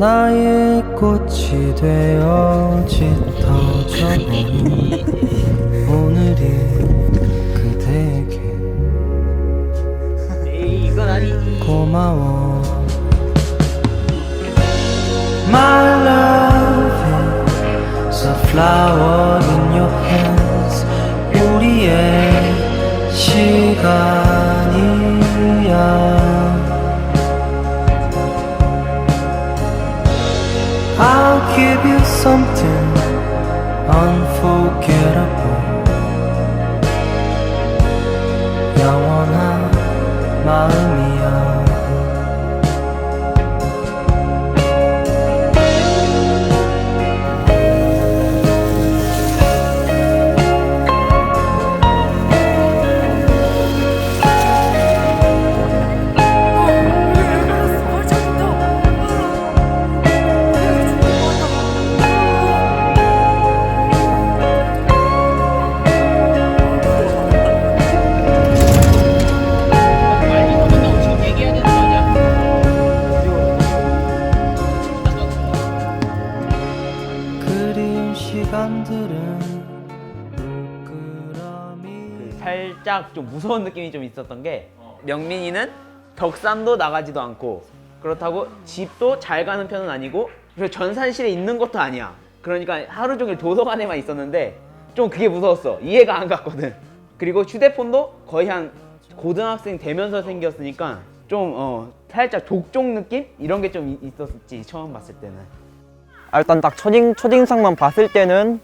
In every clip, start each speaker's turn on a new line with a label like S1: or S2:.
S1: 나의 꽃이 되어 짙어져버린 오늘이 그대에게
S2: 아니지.
S1: 고마워 My love is a flower in your hands 우리의 시간이야 I'll give you something unforgettable 영원한 마음
S2: 좀 무서운 느낌이 좀 있었던 게 명민이는 덕산도 나가지도 않고 그렇다고 집도 잘 가는 편은 아니고 그리고 전산실에 있는 것도 아니야. 그러니까 하루 종일 도서관에만 있었는데 좀 그게 무서웠어. 이해가 안 갔거든. 그리고 휴대폰도 거의 한 고등학생 되면서 생겼으니까 좀 어, 살짝 독종 느낌 이런 게 좀 있었지 처음 봤을 때는.
S3: 아, 일단 딱 첫인, 첫인상만 봤을 때는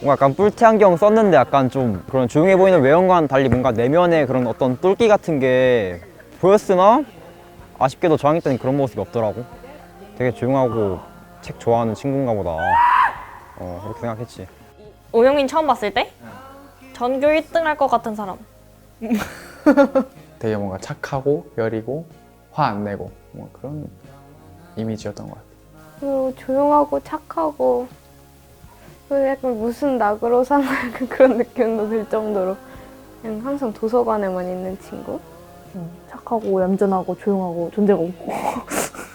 S3: 뭔가 약간 뿔테 안경 썼는데 약간 좀 그런 조용해 보이는 외형과는 달리 뭔가 내면에 그런 어떤 똘끼 같은 게 보였으나 아쉽게도 저학년 때는 그런 모습이 없더라고. 되게 조용하고 책 좋아하는 친구인가 보다. 어, 그렇게 생각했지.
S4: 오영민 처음 봤을 때 전교 1등 할 것 같은 사람.
S5: 되게 뭔가 착하고 여리고 화 안 내고 뭐 그런 이미지였던 것 같아요.
S6: 그리고 조용하고 착하고 그리고 약간 무슨 낙으로 사나 약간 그런 느낌도 들 정도로 그냥 항상 도서관에만 있는 친구?
S7: 착하고 얌전하고 조용하고 존재가 없고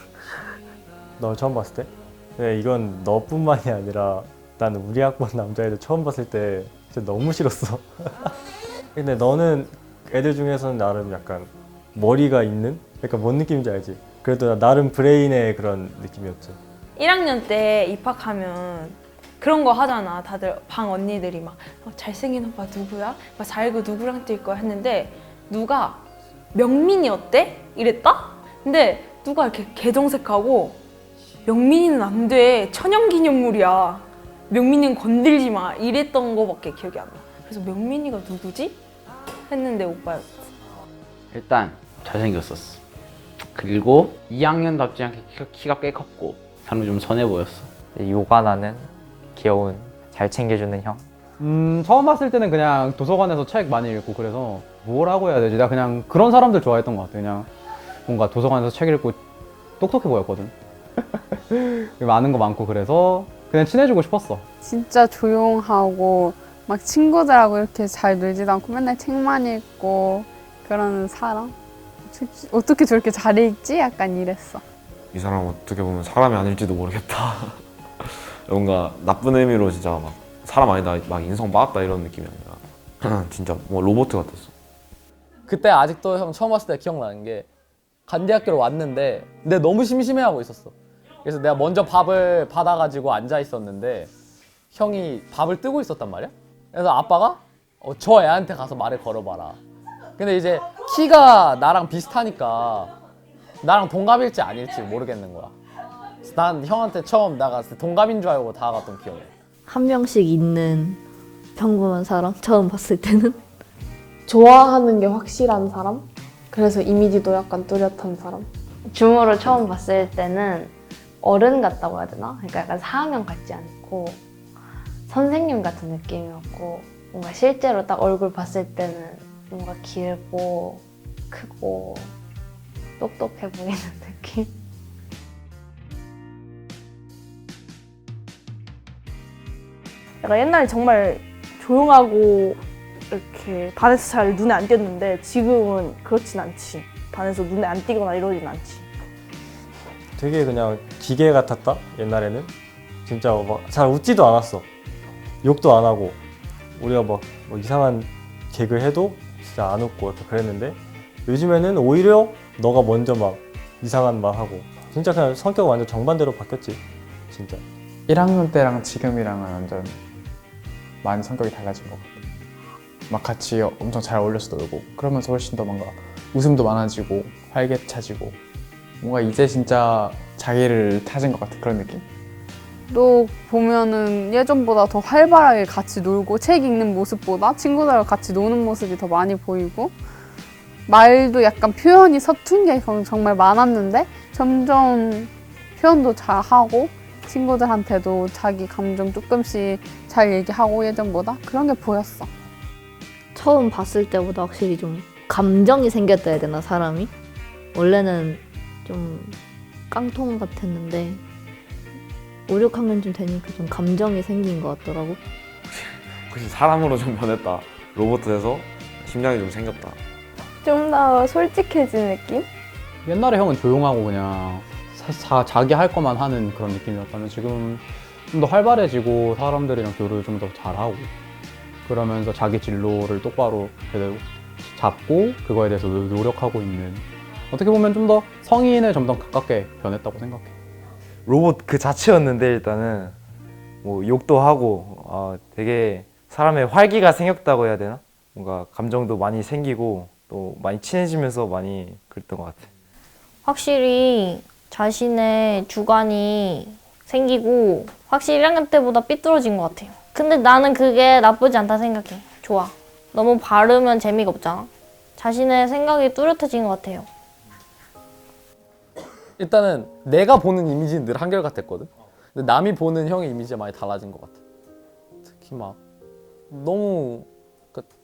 S8: 너 처음 봤을 때? 네, 이건 너뿐만이 아니라 나는 우리 학번 남자애들 처음 봤을 때 진짜 너무 싫었어. 근데 너는 애들 중에서는 나름 약간 머리가 있는? 약간 뭔 느낌인지 알지? 그래도 나름 브레인의 그런 느낌이었지.
S4: 1학년 때 입학하면 그런 거 하잖아. 다들 방 언니들이 막 어, 잘생긴 오빠 누구야? 막 잘고 누구랑 뛸 거야 했는데 누가 명민이 어때? 이랬다? 근데 누가 이렇게 개정색하고 명민이는 안 돼. 천연기념물이야. 명민이는 건들지 마. 이랬던 거밖에 기억이 안 나. 그래서 명민이가 누구지? 했는데 오빠였어.
S9: 일단 잘생겼었어. 그리고 2학년 답지 않게 키가, 키가 꽤 컸고 사람이 좀 선해 보였어.
S3: 요가 나는 귀여운 잘 챙겨주는 형.
S10: 음, 처음 봤을 때는 그냥 도서관에서 책 많이 읽고 그래서 뭐라고 해야 되지? 나 그냥 그런 사람들 좋아했던 것 같아. 그냥 뭔가 도서관에서 책 읽고 똑똑해 보였거든. 많은 거 많고 그래서 그냥 친해지고 싶었어.
S6: 진짜 조용하고 막 친구들하고 이렇게 잘 놀지도 않고 맨날 책만 읽고 그러는 사람? 어떻게 저렇게 잘 읽지? 약간 이랬어.
S11: 이 사람 어떻게 보면 사람이 아닐지도 모르겠다. 뭔가 나쁜 의미로 진짜 막 사람 아니다, 막 인성 빠았다 이런 느낌이 아니라 진짜 뭐 로봇 같았어.
S12: 그때 아직도 형 처음 왔을 때 기억나는 게 간대학교를 왔는데 근데 너무 심심해하고 있었어. 그래서 내가 먼저 밥을 받아가지고 앉아 있었는데 형이 밥을 뜨고 있었단 말이야. 그래서 아빠가 어, 저 애한테 가서 말을 걸어봐라. 근데 이제 키가 나랑 비슷하니까 나랑 동갑일지 아닐지 모르겠는 거야. 난 형한테 처음 나갔을 때 동갑인 줄 알고 다가갔던 기억이 나.
S7: 한 명씩 있는 평범한 사람 처음 봤을 때는
S6: 좋아하는 게 확실한 사람? 그래서 이미지도 약간 뚜렷한 사람?
S7: 줌으로 처음 봤을 때는 어른 같다고 해야 되나? 그러니까 약간 4학년 같지 않고 선생님 같은 느낌이었고 뭔가 실제로 딱 얼굴 봤을 때는 뭔가 길고 크고 똑똑해 보이는 느낌?
S13: 약간 옛날에 정말 조용하고 이렇게 반에서 잘 눈에 안 띄었는데 지금은 그렇진 않지. 반에서 눈에 안 띄거나 이러진 않지.
S8: 되게 그냥 기계 같았다 옛날에는. 진짜 막 잘 웃지도 않았어. 욕도 안 하고. 우리가 막, 뭐 이상한 개그 해도 진짜 안 웃고 약간 그랬는데 요즘에는 오히려 너가 먼저 막 이상한 말 하고. 진짜 그냥 성격 완전 정반대로 바뀌었지 진짜.
S5: 1학년 때랑 지금이랑은 완전 많이 성격이 달라진 것 같아요. 막 같이 엄청 잘 어울려서 놀고 그러면서 훨씬 더 뭔가 웃음도 많아지고 활기차지고 뭔가 이제 진짜 자기를 찾은 것 같은 그런 느낌?
S6: 또 보면은 예전보다 더 활발하게 같이 놀고 책 읽는 모습보다 친구들과 같이 노는 모습이 더 많이 보이고 말도 약간 표현이 서툰 게 정말 많았는데 점점 표현도 잘 하고 친구들한테도 자기 감정 조금씩 잘 얘기하고 예전보다 그런 게 보였어.
S7: 처음 봤을 때보다 확실히 좀 감정이 생겼다 해야 되나 사람이? 원래는 좀 깡통 같았는데 5, 6학년 쯤 되니까 좀 감정이 생긴 것 같더라고.
S11: 그치 사람으로 좀 변했다. 로봇 돼서 심장이 좀 생겼다.
S13: 좀 더 솔직해진 느낌?
S10: 옛날에 형은 조용하고 그냥 사, 사- 자기 할 것만 하는 그런 느낌이었다면 지금 좀 더 활발해지고 사람들이랑 교류를 좀 더 잘하고 그러면서 자기 진로를 똑바로 제대로 잡고 그거에 대해서 노- 노력하고 있는 어떻게 보면 좀 더 성인에 좀더 가깝게 변했다고 생각해.
S14: 로봇 그 자체였는데 일단은 뭐 욕도 하고 아, 되게 사람의 활기가 생겼다고 해야 되나? 뭔가 감정도 많이 생기고 또 많이 친해지면서 많이 그랬던 것 같아.
S7: 확실히 자신의 주관이 생기고 확실히 1학년 때보다 삐뚤어진 것 같아요. 근데 나는 그게 나쁘지 않다 생각해. 좋아. 너무 바르면 재미가 없잖아. 자신의 생각이 뚜렷해진 것 같아요.
S12: 일단은 내가 보는 이미지는 늘 한결같았거든. 근데 남이 보는 형의 이미지가 많이 달라진 것 같아. 특히 막 너무 그러니까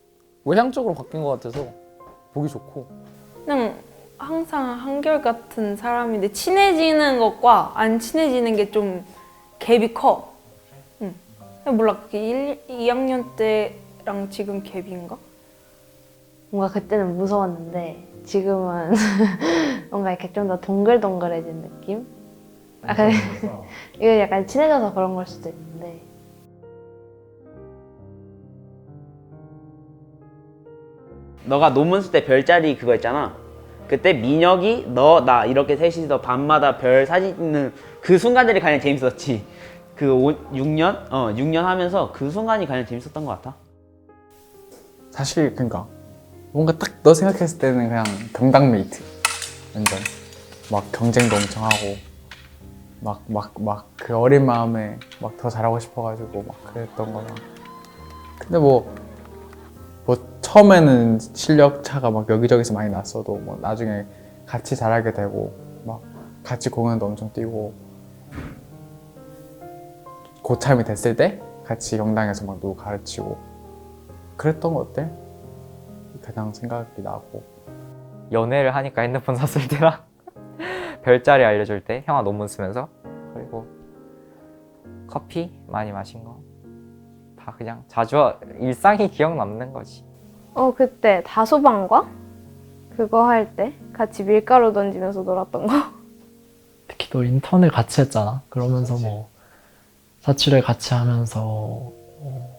S12: 외향적으로 바뀐 것 같아서 보기 좋고.
S4: 그냥 항상 한결같은 사람인데 친해지는 것과 안 친해지는 게 좀 갭이 커. 응. 몰라 그게 1, 2학년 때랑 지금 갭인가?
S7: 뭔가 그때는 무서웠는데 지금은 뭔가 이렇게 좀 더 동글동글해진 느낌? 아, 근데 이거 약간 친해져서 그런 걸 수도 있는데
S2: 너가 논문 쓸 때 별자리 그거 있잖아. 그때 민혁이 너 나 이렇게 셋이서 밤마다 별 사진 찍는 그 순간들이 가장 재밌었지. 그 5, 6년? 어 6년 하면서 그 순간이 가장 재밌었던 것 같아.
S5: 사실 그러니까 뭔가 딱 너 생각했을 때는 그냥 경당 메이트 완전 막 경쟁도 엄청 하고 막 막 막 그 어린 마음에 막 더 잘하고 싶어가지고 막 그랬던 거랑 근데 뭐뭐 처음에는 실력 차가 막 여기저기서 많이 났어도 뭐 나중에 같이 잘하게 되고 막 같이 공연도 엄청 뛰고 고참이 됐을 때 같이 경당에서 막 누구 가르치고 그랬던 것들 가장 생각이 나고
S3: 연애를 하니까 핸드폰 샀을 때랑 별자리 알려줄 때 형아 논문 쓰면서 그리고 커피 많이 마신 거 다 그냥 자주 하- 일상이 기억 남는 거지.
S13: 어 그때 다소방과 그거 할 때 같이 밀가루 던지면서 놀았던 거.
S15: 특히 또 인턴을 같이 했잖아. 그러면서 뭐 사치를 같이 하면서 어,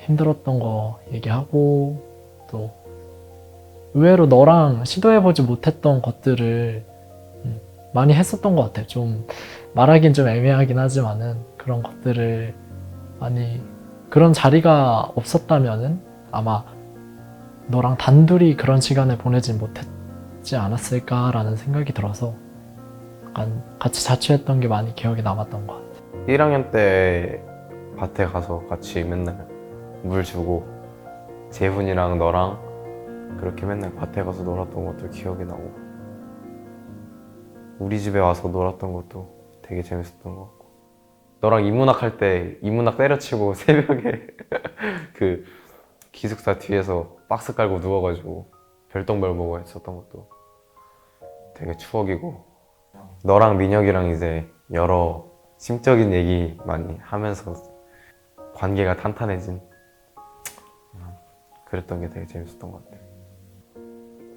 S15: 힘들었던 거 얘기하고 또 의외로 너랑 시도해보지 못했던 것들을 음, 많이 했었던 것 같아. 좀 말하긴 좀 애매하긴 하지만은 그런 것들을 많이 그런 자리가 없었다면은 아마 너랑 단둘이 그런 시간을 보내진 못했지 않았을까라는 생각이 들어서 약간 같이 자취했던 게 많이 기억에 남았던 것 같아.
S16: 1학년 때 밭에 가서 같이 맨날 물 주고 재훈이랑 너랑 그렇게 맨날 밭에 가서 놀았던 것도 기억이 나고 우리 집에 와서 놀았던 것도 되게 재밌었던 것 같고 너랑 인문학 할때 인문학 때려치고 새벽에 그 기숙사 뒤에서 박스 깔고 누워가지고 별똥별 보고 했었던 것도 되게 추억이고 너랑 민혁이랑 이제 여러 심적인 얘기 많이 하면서 관계가 탄탄해진 음, 그랬던 게 되게 재밌었던 것 같아요.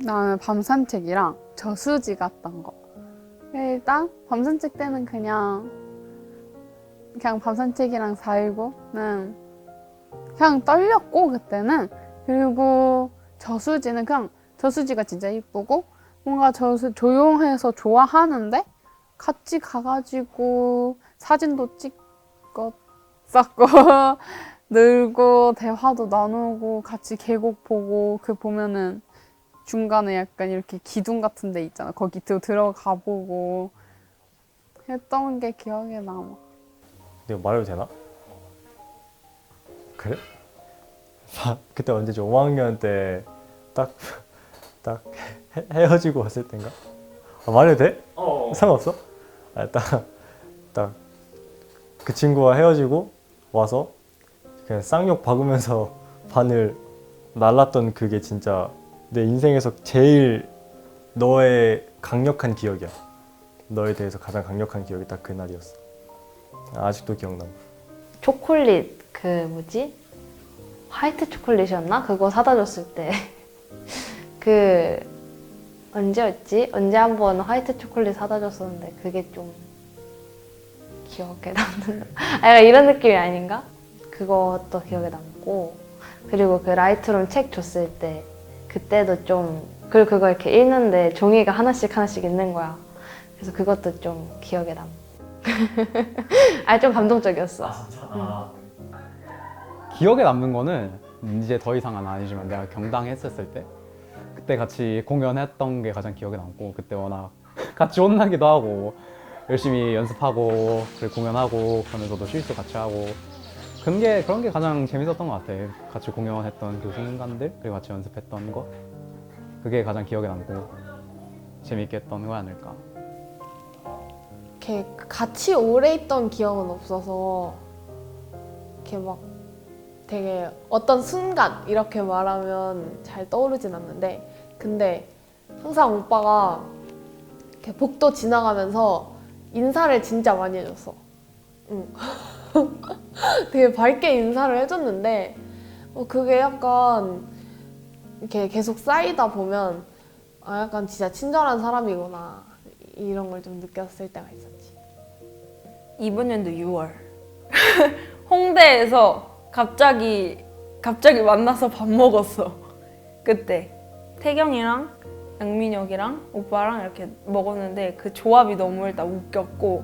S6: 나는 밤 산책이랑 저수지 갔던 거. 일단 밤 산책 때는 그냥 그냥 밤 산책이랑 살고는 그냥 떨렸고 그때는 그리고 저수지는 그냥 저수지가 진짜 이쁘고 뭔가 저수 조용해서 좋아하는데 같이 가가지고 사진도 찍었었고 늘고 대화도 나누고 같이 계곡 보고 그 보면은 중간에 약간 이렇게 기둥 같은 데 있잖아. 거기 들- 들어가 보고 했던 게 기억에 남아.
S8: 내가 말해도 되나? 그래? 나 그때 언제지? 5학년 때 딱 딱 헤어지고 왔을 땐가? 아, 말해도 돼? 상관없어? 아, 딱딱 그 친구와 헤어지고 와서 그냥 쌍욕 박으면서 바늘 날랐던 그게 진짜 내 인생에서 제일 너의 강력한 기억이야. 너에 대해서 가장 강력한 기억이 딱 그날이었어. 아직도 기억나.
S7: 초콜릿 그 뭐지 화이트 초콜릿이었나? 그거 사다 줬을 때. 그 언제였지? 언제 한 번 화이트 초콜릿 사다 줬었는데 그게 좀 기억에 남는 아 이런 느낌이 아닌가? 그것도 기억에 남고. 그리고 그 라이트룸 책 줬을 때 그때도 좀 그리고 그거 이렇게 읽는데 종이가 하나씩 하나씩 있는 거야. 그래서 그것도 좀 기억에 남. 아좀 감동적이었어.
S10: 기억에 남는 거는 이제 더 이상은 아니지만 내가 경당 했었을 때 그때 같이 공연했던 게 가장 기억에 남고 그때 워낙 같이 혼나기도 하고 열심히 연습하고 그리고 공연하고 그러면서도 실수 같이 하고 그런 게 그런 게 가장 재밌었던 것 같아. 같이 공연했던 그 순간들 그리고 같이 연습했던 거. 그게 가장 기억에 남고 재밌게 했던 거 아닐까.
S17: 이렇게 같이 오래 있던 기억은 없어서 이렇게 막 되게 어떤 순간 이렇게 말하면 잘 떠오르진 않는데 근데 항상 오빠가 이렇게 복도 지나가면서 인사를 진짜 많이 해줬어. 응. 되게 밝게 인사를 해줬는데 어, 그게 약간 이렇게 계속 쌓이다 보면 아 약간 진짜 친절한 사람이구나 이런 걸 좀 느꼈을 때가 있었지.
S4: 이번 연도 6월 홍대에서 갑자기 갑자기 만나서 밥 먹었어. 그때 태경이랑 양민혁이랑 오빠랑 이렇게 먹었는데 그 조합이 너무 일단 웃겼고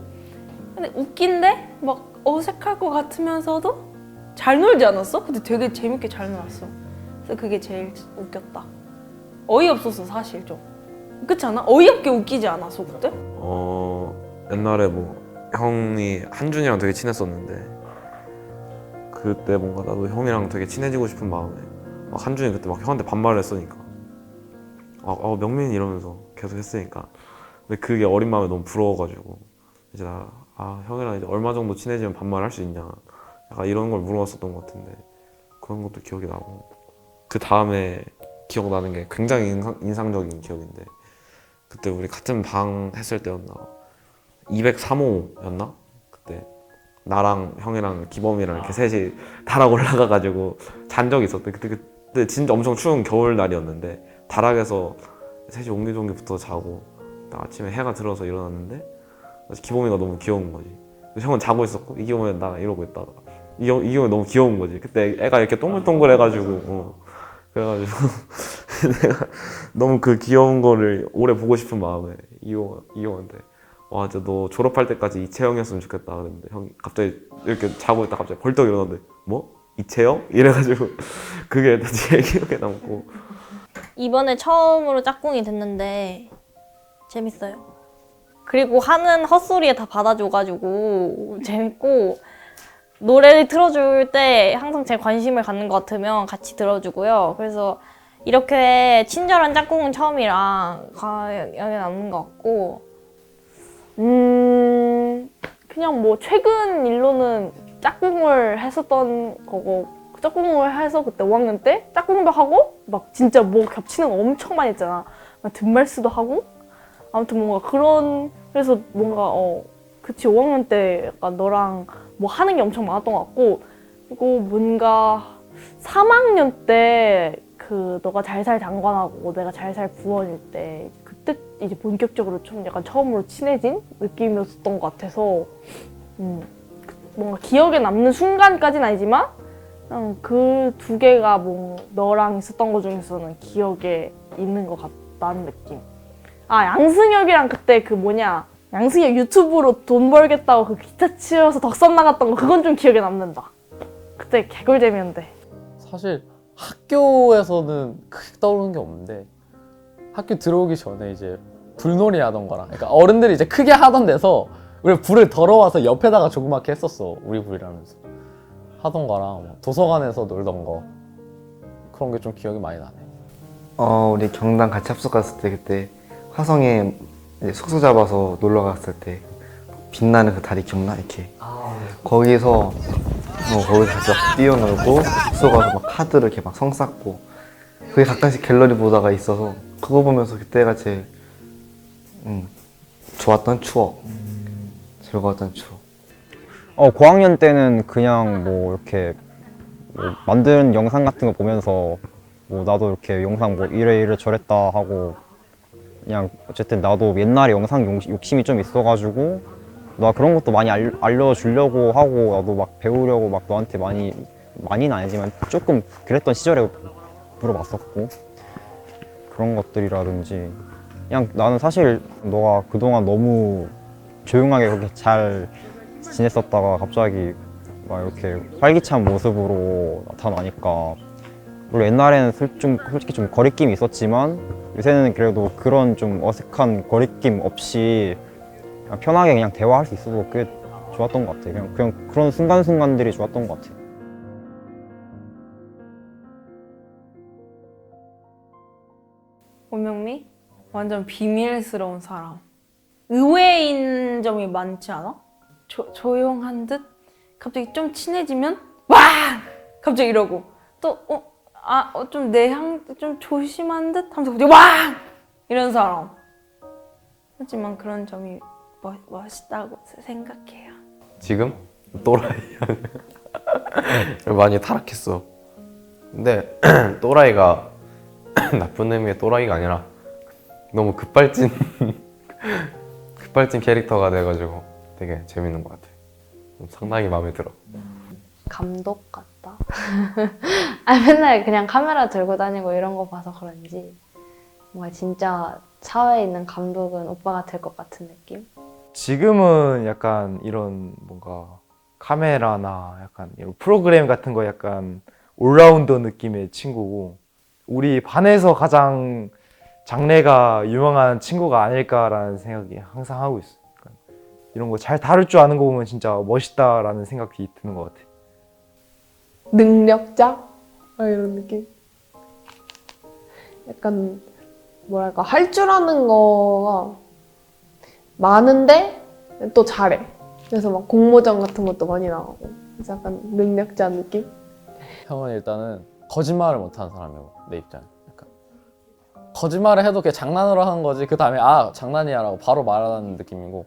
S4: 근데 웃긴데 막 어색할 것 같으면서도 잘 놀지 않았어? 근데 되게 재밌게 잘 놀았어. 그래서 그게 제일 웃겼다. 어이없었어 사실 좀. 그렇지 않아? 어이없게 웃기지 않았어 그때?
S11: 어 옛날에 뭐 형이 한준이랑 되게 친했었는데 그때 뭔가 나도 형이랑 되게 친해지고 싶은 마음에 막 한준이 그때 막 형한테 반말을 했으니까. 아, 아 명민 이러면서 계속 했으니까. 근데 그게 어린 마음에 너무 부러워가지고 이제 나, 아 형이랑 이제 얼마 정도 친해지면 반말할 수 있냐. 약간 이런 걸 물어봤었던 것 같은데 그런 것도 기억이 나고. 그 다음에 기억나는 게 굉장히 인상, 인상적인 기억인데 그때 우리 같은 방 했을 때였나? 203호였나? 그때 나랑 형이랑 기범이랑 이렇게 셋이 다락 올라가가지고 잔 적이 있었대. 그때 그때 진짜 엄청 추운 겨울 날이었는데 다락에서 셋이 옹기종기 붙어 자고 딱 아침에 해가 들어서 일어났는데 기범이가 너무 귀여운 거지. 형은 자고 있었고 이기범이는 나 이러고 있다가 이기- 이기범이 너무 귀여운 거지. 그때 애가 이렇게 동글동글 해가지고 어. 그래가지고 내가 너무 그 귀여운 거를 오래 보고 싶은 마음에 이용 이용한테 와 진짜 너 졸업할 때까지 이채영이었으면 좋겠다 그랬는데 형이 갑자기 이렇게 자고 있다 갑자기 벌떡 일어났는데 뭐 이채영 이래가지고 그게 제일 기억에 남고
S18: 이번에 처음으로 짝꿍이 됐는데 재밌어요. 그리고 하는 헛소리에 다 받아줘가지고 재밌고 노래를 틀어줄 때 항상 제 관심을 갖는 것 같으면 같이 들어주고요. 그래서 이렇게 친절한 짝꿍은 처음이라 기억에 남는 것 같고
S13: 음 그냥 뭐 최근 일로는 짝꿍을 했었던 거고 짝꿍을 해서 그때 5학년 때 짝꿍도 하고 막 진짜 뭐 겹치는 거 엄청 많이 했잖아. 막 뒷말쓰도 하고 아무튼 뭔가 그런 그래서 뭔가 어 그치 5학년 때 약간 너랑 뭐 하는 게 엄청 많았던 것 같고 그리고 뭔가 3학년 때 그 너가 잘 살 장관하고 내가 잘 살 부원일 때 그때 이제 본격적으로 좀 약간 처음으로 친해진 느낌이었던 것 같아서 음, 그 뭔가 기억에 남는 순간까지는 아니지만 그 두 개가 뭐 너랑 있었던 것 중에서는 기억에 있는 것 같다는 느낌. 아 양승혁이랑 그때 그 뭐냐 양승혁 유튜브로 돈 벌겠다고 그 기타 치러서 덕선 나갔던 거 그건 좀 기억에 남는다. 그때 개꿀잼이었는데.
S12: 사실 학교에서는 크게 떠오르는 게 없는데 학교 들어오기 전에 이제 불놀이 하던 거랑 그러니까 어른들이 이제 크게 하던 데서 우리 불을 덜어와서 옆에다가 조그맣게 했었어 우리 불이라면서. 하던 거랑 뭐 도서관에서 놀던 거. 그런 게 좀 기억이 많이 나네.
S19: 어 우리 경당 같이 합숙 갔을 때 그때 화성에 이제 숙소 잡아서 놀러 갔을 때 빛나는 그 다리 기억나? 이렇게. 거기서 뭐 거기서 같이 막 뛰어놀고 숙소 가서 막 카드를 이렇게 막 성 쌓고 그게 가끔씩 갤러리 보다가 있어서 그거 보면서 그때가 제일 음, 좋았던 추억. 즐거웠던 추억.
S3: 어, 고학년 때는 그냥 뭐 이렇게 뭐 만든 영상 같은 거 보면서 뭐 나도 이렇게 영상 뭐 이래 이래 저랬다 하고 그냥 어쨌든 나도 옛날에 영상 용- 욕심이 좀 있어가지고 나 그런 것도 많이 알, 알려주려고 하고 나도 막 배우려고 막 너한테 많이 많이는 아니지만 조금 그랬던 시절에 물어봤었고 그런 것들이라든지 그냥 나는 사실 너가 그동안 너무 조용하게 그렇게 잘 지냈었다가 갑자기 막 이렇게 활기찬 모습으로 나타나니까 물론 옛날에는 솔- 좀 솔직히 좀 거리낌이 있었지만 요새는 그래도 그런 좀 어색한 거리낌 없이 그냥 편하게 그냥 대화할 수 있어서 꽤 좋았던 것 같아. 그냥 그냥 그런 순간순간들이 좋았던 것 같아.
S4: 오 완전 비밀스러운 사람. 의외인 점이 많지 않아? 조, 조용한 듯? 갑자기 좀 친해지면 와! 갑자기 이러고 또 어? 아, 어, 좀 내향 좀 조심한 듯 하면서 갑자기 와! 이런 사람. 하지만 그런 점이 멋, 멋있다고 생각해요.
S16: 지금 또라이 많이 타락했어. 근데 또라이가 나쁜 의미의 또라이가 아니라 너무 급발진 급발진 캐릭터가 돼가지고 되게 재밌는 것 같아. 상당히 마음에 들어.
S7: 감독 같다. 아 맨날 그냥 카메라 들고 다니고 이런 거 봐서 그런지 뭔가 진짜 사회에 있는 감독은 오빠가 될 것 같은 느낌?
S14: 지금은 약간 이런 뭔가 카메라나 약간 이런 프로그램 같은 거 약간 올라운더 느낌의 친구고 우리 반에서 가장 장래가 유망한 친구가 아닐까라는 생각이 항상 하고 있어. 약간 이런 거 잘 다룰 줄 아는 거 보면 진짜 멋있다라는 생각이 드는 것 같아.
S17: 능력자? 아, 이런 느낌? 약간 뭐랄까 할 줄 아는 거가 많은데 또 잘해. 그래서 막 공모전 같은 것도 많이 나가고 그래서 약간 능력자 느낌?
S12: 형은 일단은 거짓말을 못하는 사람이고 내 입장에 거짓말을 해도 그냥 장난으로 하는 거지. 그 다음에 아 장난이야 라고 바로 말하는 느낌이고.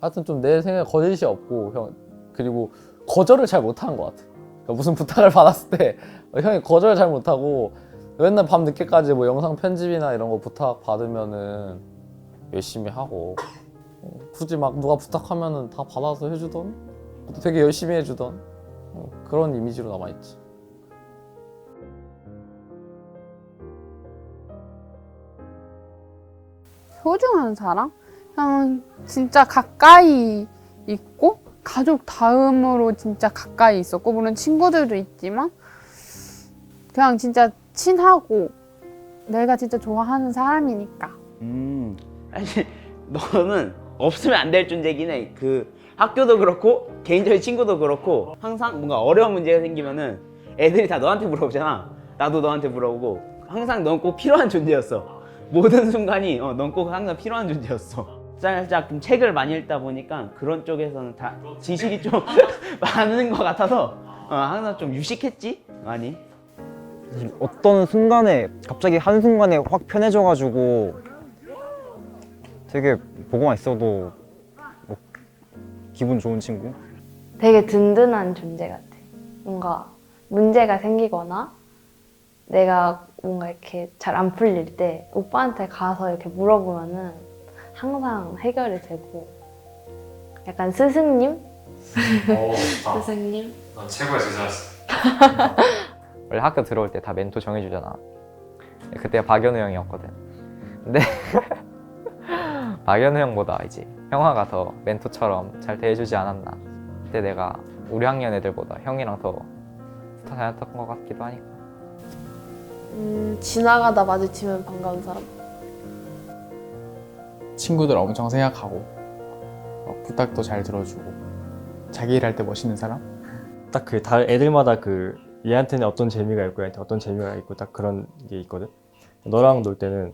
S12: 하여튼 좀 내 생각에 거짓이 없고 형 그리고 거절을 잘 못하는 것 같아. 그러니까 무슨 부탁을 받았을 때 형이 거절을 잘 못하고 맨날 밤 늦게까지 뭐 영상 편집이나 이런 거 부탁 받으면은 열심히 하고. 어, 굳이 막 누가 부탁하면은 다 받아서 해주던? 되게 열심히 해주던? 어, 그런 이미지로 남아있지
S6: 소중한 사람? 그냥 진짜 가까이 있고 가족 다음으로 진짜 가까이 있었고 물론 친구들도 있지만 그냥 진짜 친하고 내가 진짜 좋아하는 사람이니까
S2: 음, 사실 너는 없으면 안 될 존재긴 해. 그 학교도 그렇고 개인적인 친구도 그렇고 항상 뭔가 어려운 문제가 생기면은 애들이 다 너한테 물어보잖아. 나도 너한테 물어보고 항상 넌 꼭 필요한 존재였어. 모든 순간이 어, 넌 꼭 항상 필요한 존재였어. 살짝 좀 책을 많이 읽다 보니까 그런 쪽에서는 다 지식이 좀 많은 것 같아서 어, 항상 좀 유식했지 많이.
S3: 사실 어떤 순간에 갑자기 한 순간에 확 편해져가지고 되게 보고만 있어도 뭐 기분 좋은 친구?
S7: 되게 든든한 존재 같아. 뭔가 문제가 생기거나 내가 뭔가 이렇게 잘 안 풀릴 때 오빠한테 가서 이렇게 물어보면은 항상 해결이 되고 약간 스승님? 스승님?
S16: 넌 최고의 제자였어.
S3: 원래 학교 들어올 때 다 멘토 정해주잖아. 그때가 박연우 형이었거든. 근데 박연우 형보다 이제 형아가 더 멘토처럼 잘 대해주지 않았나. 그때 내가 우리 학년 애들보다 형이랑 더 스타 다녔던 것 같기도 하니까.
S17: 음, 지나가다 마주치면 반가운 사람.
S5: 친구들 엄청 생각하고 막 부탁도 잘 들어주고 자기 일할 때 멋있는 사람?
S8: 딱 그 다 애들마다 그 얘한테는 어떤 재미가 있고 얘한테 어떤 재미가 있고 딱 그런 게 있거든. 너랑 놀 때는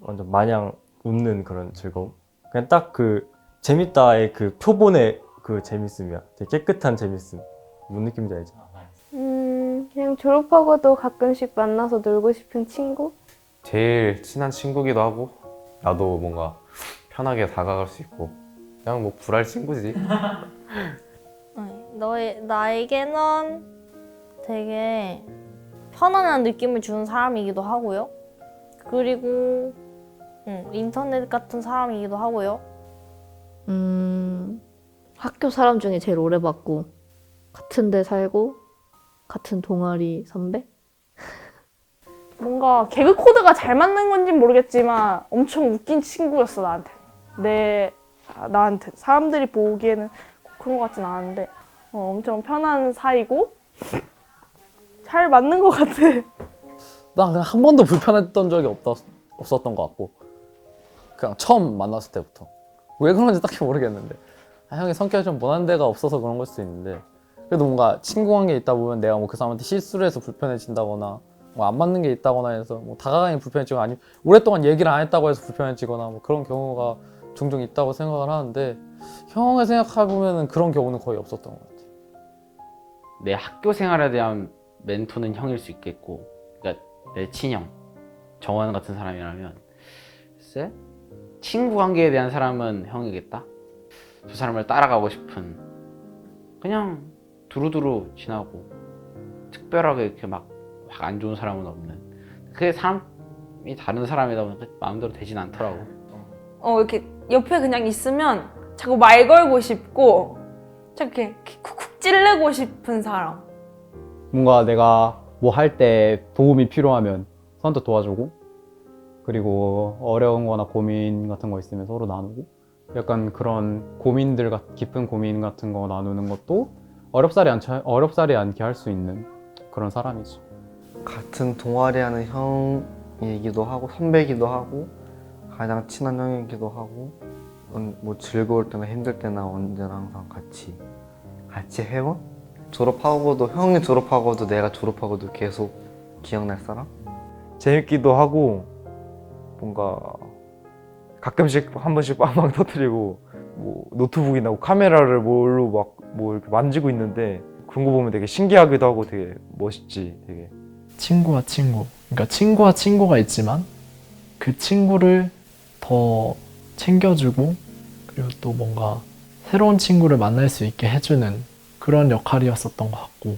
S8: 완전 마냥 웃는 그런 즐거움. 그냥 딱 그 재밌다의 그 표본의 그 재밌음이야. 되게 깨끗한 재밌음. 뭔 느낌인지 알지?
S13: 음, 그냥 졸업하고도 가끔씩 만나서 놀고 싶은 친구?
S16: 제일 친한 친구기도 하고 나도 뭔가 편하게 다가갈 수 있고 그냥 뭐 불알 친구지.
S18: 너의 나에게는 되게 편안한 느낌을 주는 사람이기도 하고요. 그리고 음, 인터넷 같은 사람이기도 하고요.
S20: 음, 학교 사람 중에 제일 오래 봤고, 같은 데 살고, 같은 동아리 선배?
S13: 뭔가 개그 코드가 잘 맞는 건지 모르겠지만 엄청 웃긴 친구였어 나한테. 내 아, 나한테 사람들이 보기에는 꼭 그런 것 같진 않은데 어, 엄청 편한 사이고 잘 맞는 것 같아.
S12: 난 그냥 한 번도 불편했던 적이 없다, 없었던 것 같고 그냥 처음 만났을 때부터 왜 그런지 딱히 모르겠는데 아, 형이 성격이 좀 모난 데가 없어서 그런 걸 수도 있는데 그래도 뭔가 친구 관계에 있다 보면 내가 뭐 그 사람한테 실수를 해서 불편해진다거나 뭐 안 맞는 게 있다거나 해서 뭐 다가가니 불편해지거나 아니면 오랫동안 얘기를 안 했다고 해서 불편해지거나 뭐 그런 경우가 종종 있다고 생각을 하는데 형을 생각해 보면은 그런 경우는 거의 없었던 것 같아.
S9: 내 학교 생활에 대한 멘토는 형일 수 있겠고, 그러니까 내 친형 정원 같은 사람이라면 글쎄 친구 관계에 대한 사람은 형이겠다. 저 사람을 따라가고 싶은 그냥 두루두루 지나고 특별하게 이렇게 막 안 좋은 사람은 없는 그게 사람이 다른 사람이다 보니까 마음대로 되진 않더라고.
S4: 어 이렇게 옆에 그냥 있으면 자꾸 말 걸고 싶고 자꾸 이렇게 쿡쿡 찌르고 싶은 사람.
S10: 뭔가 내가 뭐 할 때 도움이 필요하면 선뜻 도와주고 그리고 어려운 거나 고민 같은 거 있으면 서로 나누고 약간 그런 고민들 같 깊은 고민 같은 거 나누는 것도 어렵사리 않게 어렵사리 않게 할 수 있는 그런 사람이지.
S19: 같은 동아리 하는 형이기도 하고 선배이기도 하고 가장 친한 형이기도 하고 음, 뭐 즐거울 때나 힘들 때나 언제나 항상 같이 같이 해온 졸업하고도 형이 졸업하고도 내가 졸업하고도 계속 기억날 사람?
S14: 재밌기도 하고 뭔가 가끔씩 한 번씩 빵빵 터뜨리고 뭐 노트북이나 뭐 카메라를 뭘로 막 뭐 이렇게 만지고 있는데 그런 거 보면 되게 신기하기도 하고 되게 멋있지 되게
S15: 친구와 친구. 그러니까 친구와 친구가 있지만 그 친구를 더 챙겨주고 그리고 또 뭔가 새로운 친구를 만날 수 있게 해주는 그런 역할이었었던 것 같고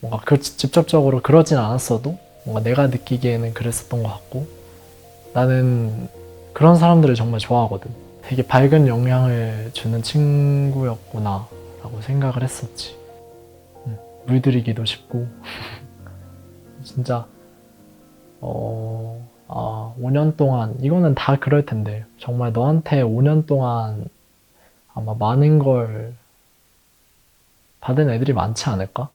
S15: 뭔가 그 직접적으로 그러진 않았어도 뭔가 내가 느끼기에는 그랬었던 것 같고 나는 그런 사람들을 정말 좋아하거든. 되게 밝은 영향을 주는 친구였구나 라고 생각을 했었지. 음, 물들이기도 쉽고 진짜 어, 아, 5년 동안 이거는 다 그럴 텐데 정말 너한테 5년 동안 아마 많은 걸 받은 애들이 많지 않을까?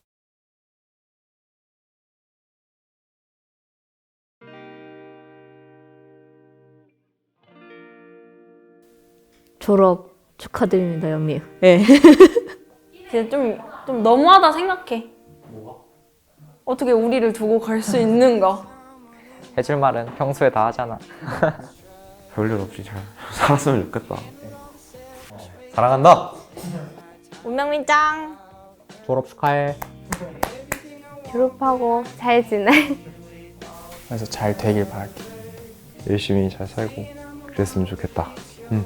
S20: 졸업 축하드립니다, 영미. 예.
S4: 그냥 좀, 좀 너무하다 생각해. 어떻게 우리를 두고 갈 수 있는가?
S3: 해줄 말은 평소에 다 하잖아.
S11: 별일 없이 잘 살았으면 좋겠다.
S3: 사랑한다.
S18: 운명민 짱.
S10: 졸업 축하해.
S13: 졸업하고 잘 지내.
S5: 그래서 잘 되길 바랄게.
S14: 열심히 잘 살고 그랬으면 좋겠다. 음.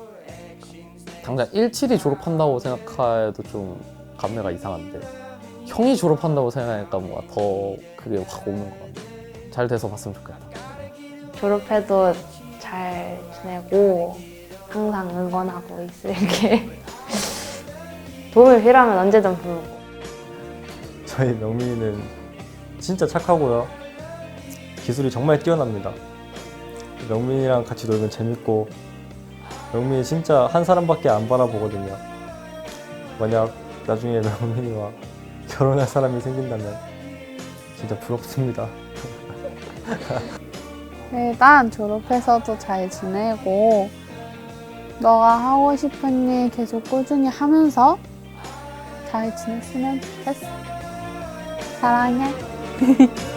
S12: 당장 17이 졸업한다고 생각해도 좀 감회가 이상한데 형이 졸업한다고 생각하니까 뭔가 더 그게 확 오는 것 같아. 잘 돼서 봤으면 좋겠다.
S7: 졸업해도 잘 지내고 항상 응원하고 있을게. 도움이 필요하면 언제든 부르고.
S8: 저희 명민이는 진짜 착하고요. 기술이 정말 뛰어납니다. 명민이랑 같이 놀면 재밌고 명민이 진짜 한 사람밖에 안 바라보거든요. 만약 나중에 명민이와 결혼할 사람이 생긴다면 진짜 부럽습니다.
S6: 일단 졸업해서도 잘 지내고 너가 하고 싶은 일 계속 꾸준히 하면서 잘 지냈으면 좋겠어. 사랑해.